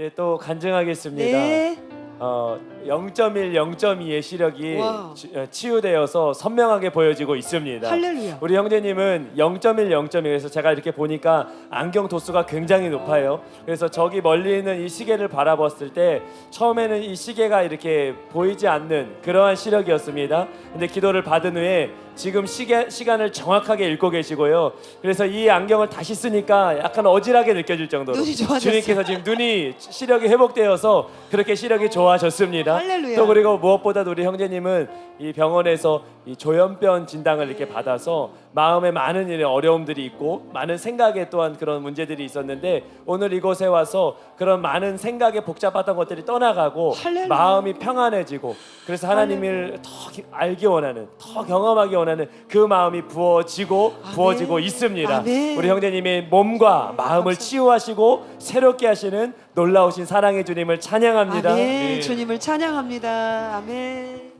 예, 또 간증하겠습니다. 네. 어, 0.1, 0.2의 시력이 와. 치- 어, 치유되어서 선명하게 보여지고 있습니다. 할렐루야. 우리 형제님은 0.1, 0.1에서 제가 이렇게 보니까 안경 도수가 굉장히 높아요. 그래서 저기 멀리 있는 이 시계를 바라봤을 때 처음에는 이 시계가 이렇게 보이지 않는 그러한 시력이었습니다. 근데 기도를 받은 후에 지금 시계 시간을 정확하게 읽고 계시고요. 그래서 이 안경을 다시 쓰니까 약간 어지럽게 느껴질 정도로 눈이 좋아졌어요. 주님께서 지금 눈이 시력이 회복되어서 그렇게 시력이 좋아졌습니다. 할렐루야. 또 그리고 무엇보다도 우리 형제님은 이 병원에서 이 조현병 진단을 이렇게 받아서 마음에 많은 일에 어려움들이 있고 많은 생각에 또한 그런 문제들이 있었는데 오늘 이곳에 와서 그런 많은 생각에 복잡했던 것들이 떠나가고 할렐루야. 마음이 평안해지고 그래서 하나님을 더 기- 알기 원하는 더 경험하기 원하는 그 마음이 부어지고. 부어지고 있습니다. 아멘. 우리 형제님의 몸과 마음을 치유하시고 새롭게 하시는 놀라우신 사랑의 주님을 찬양합니다. 아멘. 네. 주님을 찬양합니다. 아멘.